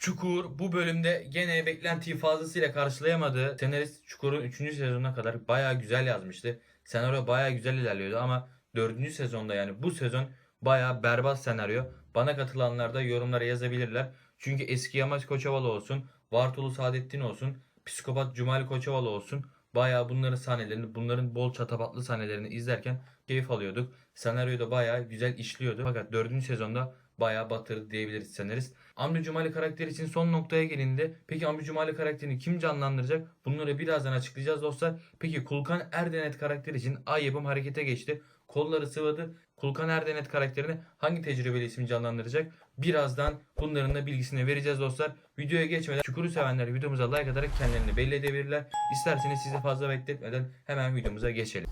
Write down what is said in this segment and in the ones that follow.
Çukur bu bölümde gene beklentiyi fazlasıyla karşılayamadı. Senarist Çukur'un 3. sezonuna kadar bayağı güzel yazmıştı. Senaryo bayağı güzel ilerliyordu ama 4. sezonda yani bu sezon bayağı berbat senaryo. Bana katılanlar da yorumlara yazabilirler. Çünkü eski Yamaç Koçovalı olsun, Vartolu Saadettin olsun, Psikopat Cumali Koçovalı olsun. Bayağı bunların sahnelerini, bunların bol çatabatlı sahnelerini izlerken keyif alıyorduk. Senaryo da bayağı güzel işliyordu. Fakat 4. sezonda bayağı batırdı diyebiliriz senarist. Amri Cumali karakteri için son noktaya gelindi. Peki Amri Cumali karakterini kim canlandıracak? Bunları birazdan açıklayacağız dostlar. Peki Kulkan Erdenet karakteri için ay harekete geçti. Kolları sıvadı. Kulkan Erdenet karakterini hangi tecrübeli isim canlandıracak? Birazdan bunların da bilgisini vereceğiz dostlar. Videoya geçmeden Çukur'u sevenler videomuza like atarak kendilerini belli edebilirler. İsterseniz sizi fazla bekletmeden hemen videomuza geçelim.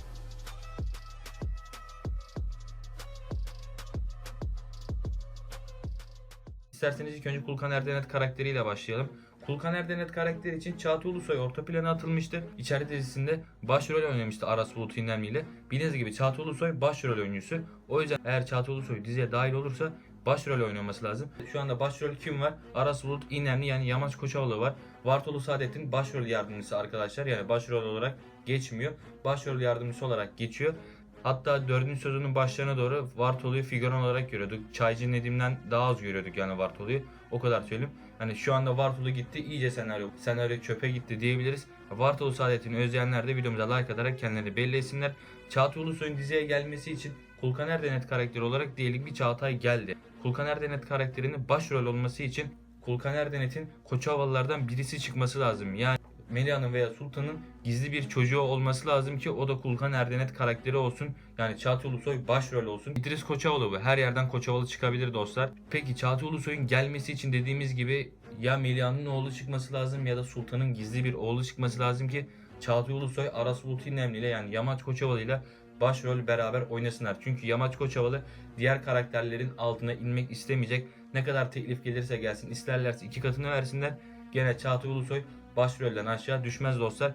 İsterseniz ilk önce Kulkan Erdenet karakteriyle başlayalım. Kulkan Erdenet karakteri için Çağatay Ulusoy orta plana atılmıştı. İçeride dizisinde başrol oynamıştı Aras Bulut İnlemli ile. Bildiğiniz gibi Çağatay Ulusoy başrol oyuncusu. O yüzden eğer Çağatay Ulusoy diziye dahil olursa başrol oynaması lazım. Şu anda başrol kim var? Aras Bulut İnlemli yani Yamaç Koçovalı var. Vartolu Saadet'in başrol yardımcısı arkadaşlar. Yani başrol olarak geçmiyor. Başrol yardımcısı olarak geçiyor. Hatta 4. sezonun başlarına doğru Vartolu'yu figüran olarak görüyorduk. Çaycı Nedim'den daha az görüyorduk yani Vartolu'yu. O kadar söyleyeyim. Hani şu anda Vartolu gitti iyice senaryo. Senaryo çöpe gitti diyebiliriz. Vartolu Saadet'ini özleyenler de videomuza like atarak kendilerini belli etsinler. Çağatay Ulusoy'un diziye gelmesi için Kulkan Erdenet karakteri olarak diyelim bir Çağatay geldi. Kulkan Erdenet karakterinin başrol olması için Kulkan Erdenet'in Koçovalılardan birisi çıkması lazım. Yani Melia'nın veya Sultan'ın gizli bir çocuğu olması lazım ki o da Kulkan Erdenet karakteri olsun. Yani Çağatay Ulusoy başrol olsun. İdris Koçovalı bu. Her yerden Koçovalı çıkabilir dostlar. Peki Çağatay Ulusoy'un gelmesi için dediğimiz gibi ya Melia'nın oğlu çıkması lazım ya da Sultan'ın gizli bir oğlu çıkması lazım ki Çağatay Ulusoy Aras Bulut İynemli ile yani Yamaç Koçovalı ile başrol beraber oynasınlar. Çünkü Yamaç Koçovalı diğer karakterlerin altına inmek istemeyecek. Ne kadar teklif gelirse gelsin isterlerse iki katını versinler. Gene Çağatay Ulusoy başrolden aşağı düşmez dostlar.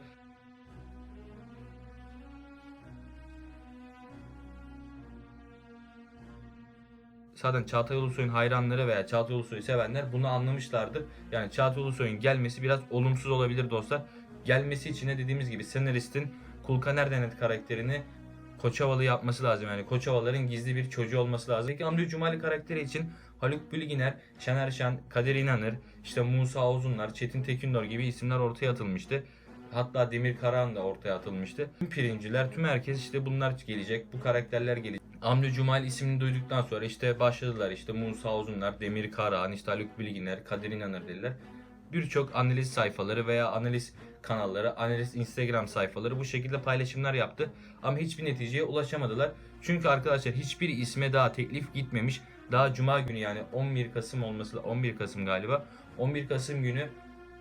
Zaten Çağatay Ulusoy'un hayranları veya Çağatay Ulusoy'u sevenler bunu anlamışlardır. Yani Çağatay Ulusoy'un gelmesi biraz olumsuz olabilir dostlar. Gelmesi için de dediğimiz gibi senaristin Kulkan Erdenet karakterini Koçovalı yapması lazım. Yani Koçovalıların gizli bir çocuğu olması lazım. Peki Hamdi Cumali karakteri için Haluk Bilginer, Şener Şen, Kader İnanır, işte Musa Uzunlar, Çetin Tekindor gibi isimler ortaya atılmıştı. Hatta Demir Karahan da ortaya atılmıştı. Tüm pirinciler, tüm herkes işte bunlar gelecek, bu karakterler gelecek. Hamdi Cumali ismini duyduktan sonra işte başladılar işte Musa Uzunlar, Demir Karahan, işte Haluk Bilginer, Kader İnanır dediler. Birçok analiz sayfaları veya analiz kanalları, analiz Instagram sayfaları bu şekilde paylaşımlar yaptı. Ama hiçbir neticeye ulaşamadılar. Çünkü arkadaşlar hiçbir isme daha teklif gitmemiş. Daha cuma günü yani 11 Kasım olması 11 Kasım galiba. 11 Kasım günü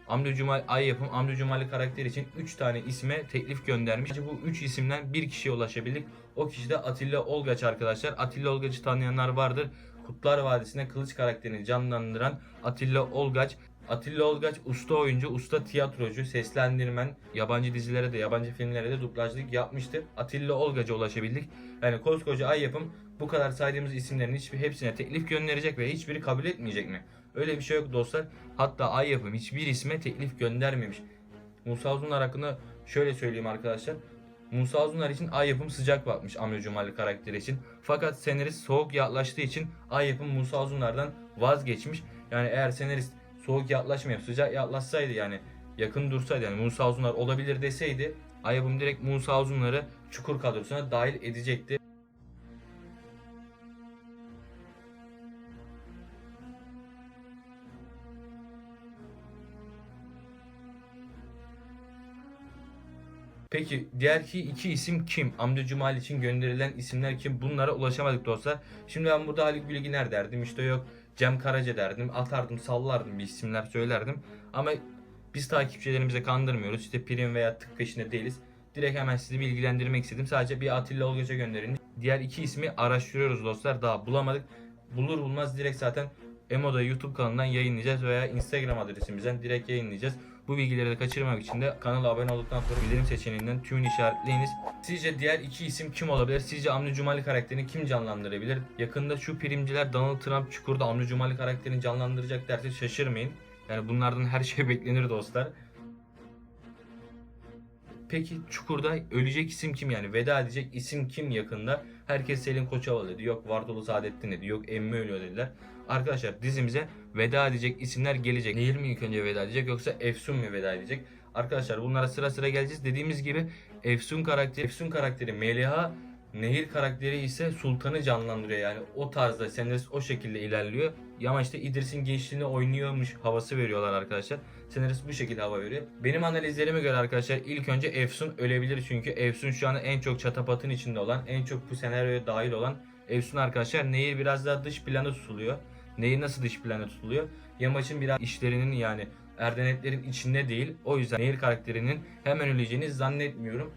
Amca Cumal Ay yapım Amca Cumali karakter için 3 tane isme teklif göndermiş. Bu 3 isimden bir kişiye ulaşabildik. O kişi de Atilla Olgaç arkadaşlar. Atilla Olgaç'ı tanıyanlar vardır. Kutlar Vadisi'nde kılıç karakterini canlandıran Atilla Olgaç. Atilla Olgaç usta oyuncu, usta tiyatrocu, seslendirmen, yabancı dizilere de yabancı filmlere de dublajlık yapmıştır. Atilla Olgaç'a ulaşabildik. Yani koskoca ay yapım bu kadar saydığımız isimlerin hiçbir hepsine teklif gönderecek ve hiçbiri kabul etmeyecek mi? Öyle bir şey yok dostlar. Hatta ay yapım hiçbir isme teklif göndermemiş. Musa Uzunlar hakkında şöyle söyleyeyim arkadaşlar. Musa Uzunlar için ay yapım sıcak bakmış Amir Cumali karakteri için. Fakat senarist soğuk yaklaştığı için ay yapım Musa Uzunlar'dan vazgeçmiş. Yani eğer senarist soğuk yaklaşmayıp sıcak yaklaşsaydı yani yakın dursaydı yani Musa Uzunlar olabilir deseydi ay yapım direkt Musa Uzunlar'ı çukur kadrosuna dahil edecekti. Peki diğer ki iki isim kim? Amca Cumali için gönderilen isimler kim? Bunlara ulaşamadık dostlar. Şimdi ben burada Haluk Bilginer derdim. işte yok Cem Karaca derdim. Atardım sallardım bir isimler söylerdim. Ama biz takipçilerimize kandırmıyoruz. İşte prim veya tık peşinde değiliz. Direkt hemen sizi bilgilendirmek istedim. Sadece bir Atilla Olgaç'a gönderin. Diğer iki ismi araştırıyoruz dostlar. Daha bulamadık. Bulur bulmaz direkt zaten Emoda YouTube kanalından yayınlayacağız veya Instagram adresimizden direkt yayınlayacağız. Bu bilgileri de kaçırmamak için de kanala abone olduktan sonra bildirim seçeneğinden tümünü işaretleyiniz. Sizce diğer iki isim kim olabilir? Sizce Amca Cumali karakterini kim canlandırabilir? Yakında şu primciler Donald Trump çukurda Amca Cumali karakterini canlandıracak derse şaşırmayın. Yani bunlardan her şey beklenir dostlar. Peki Çukur'da ölecek isim kim yani? Veda edecek isim kim yakında? Herkes Selin Koçovalı dedi. Yok Vartolu Saadettin dedi. Yok Emmi ölüyor dediler. Arkadaşlar dizimize veda edecek isimler gelecek. Nehir mi ilk önce veda edecek yoksa Efsun mu veda edecek? Arkadaşlar bunlara sıra sıra geleceğiz. Dediğimiz gibi Efsun karakteri, Efsun karakteri Meliha, Nehir karakteri ise Sultan'ı canlandırıyor yani o tarzda senarist o şekilde ilerliyor. Ama işte İdris'in gençliğini oynuyormuş havası veriyorlar arkadaşlar. Senarist bu şekilde hava veriyor. Benim analizlerime göre arkadaşlar ilk önce Efsun ölebilir çünkü Efsun şu an en çok çatapatın içinde olan, en çok bu senaryoya dahil olan Efsun arkadaşlar. Nehir biraz daha dış plana tutuluyor. Nehir nasıl dış plana tutuluyor? Yamaç'ın biraz işlerinin yani Erdenetlerin içinde değil. O yüzden Nehir karakterinin hemen öleceğini zannetmiyorum.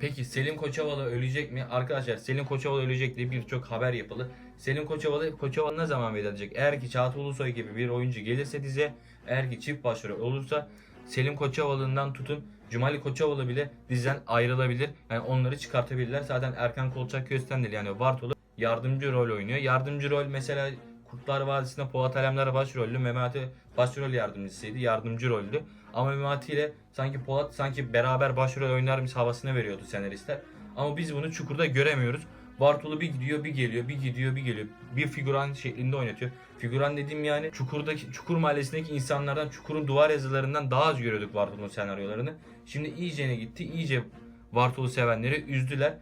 Peki Selim Koçovalı ölecek mi? Arkadaşlar Selim Koçovalı ölecek diye birçok haber yapıldı. Selim Koçovalı Koçovalı ne zaman veda edecek? Eğer ki Çağatay Ulusoy gibi bir oyuncu gelirse dize, eğer ki çift başrol olursa Selim Koçovalı'ndan tutun Cumali Koçovalı bile diziden ayrılabilir. Yani onları çıkartabilirler. Zaten Erkan Kolçak Köstendil yani Bartolu yardımcı rol oynuyor. Yardımcı rol mesela Kurtlar Vadisi'nde Polat Alemdar başrollü, Memati başrol yardımcısıydı, yardımcı roldü. Ama Memati ile sanki Polat sanki beraber başrol oynarmış havasını veriyordu senaristler. Ama biz bunu Çukur'da göremiyoruz. Bartolu bir gidiyor bir geliyor, bir gidiyor bir geliyor. Bir figüran şeklinde oynatıyor. Figüran dediğim yani Çukur'daki Çukur Mahallesi'ndeki insanlardan Çukur'un duvar yazılarından daha az görüyorduk Bartolu'nun senaryolarını. Şimdi iyicene gitti, iyice Bartolu sevenleri üzdüler.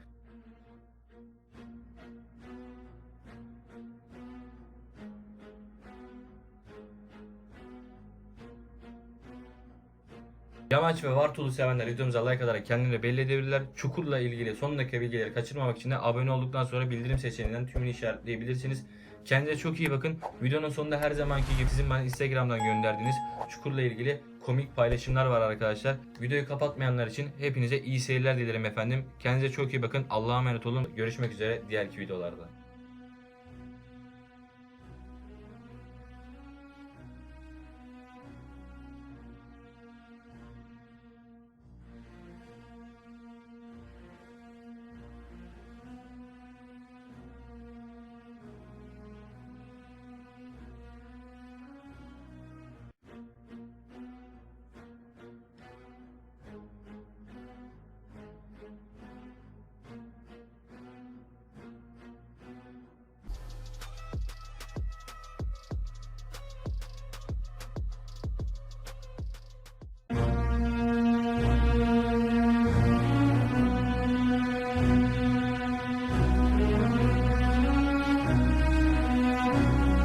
Yamaç ve Vartolu sevenler videomuza like atarak kendilerini belli edebilirler. Çukur'la ilgili son dakika bilgileri kaçırmamak için de abone olduktan sonra bildirim seçeneğinden tümünü işaretleyebilirsiniz. Kendinize çok iyi bakın. Videonun sonunda her zamanki gibi sizin bana Instagram'dan gönderdiğiniz Çukur'la ilgili komik paylaşımlar var arkadaşlar. Videoyu kapatmayanlar için hepinize iyi seyirler dilerim efendim. Kendinize çok iyi bakın. Allah'a emanet olun. Görüşmek üzere diğerki videolarda.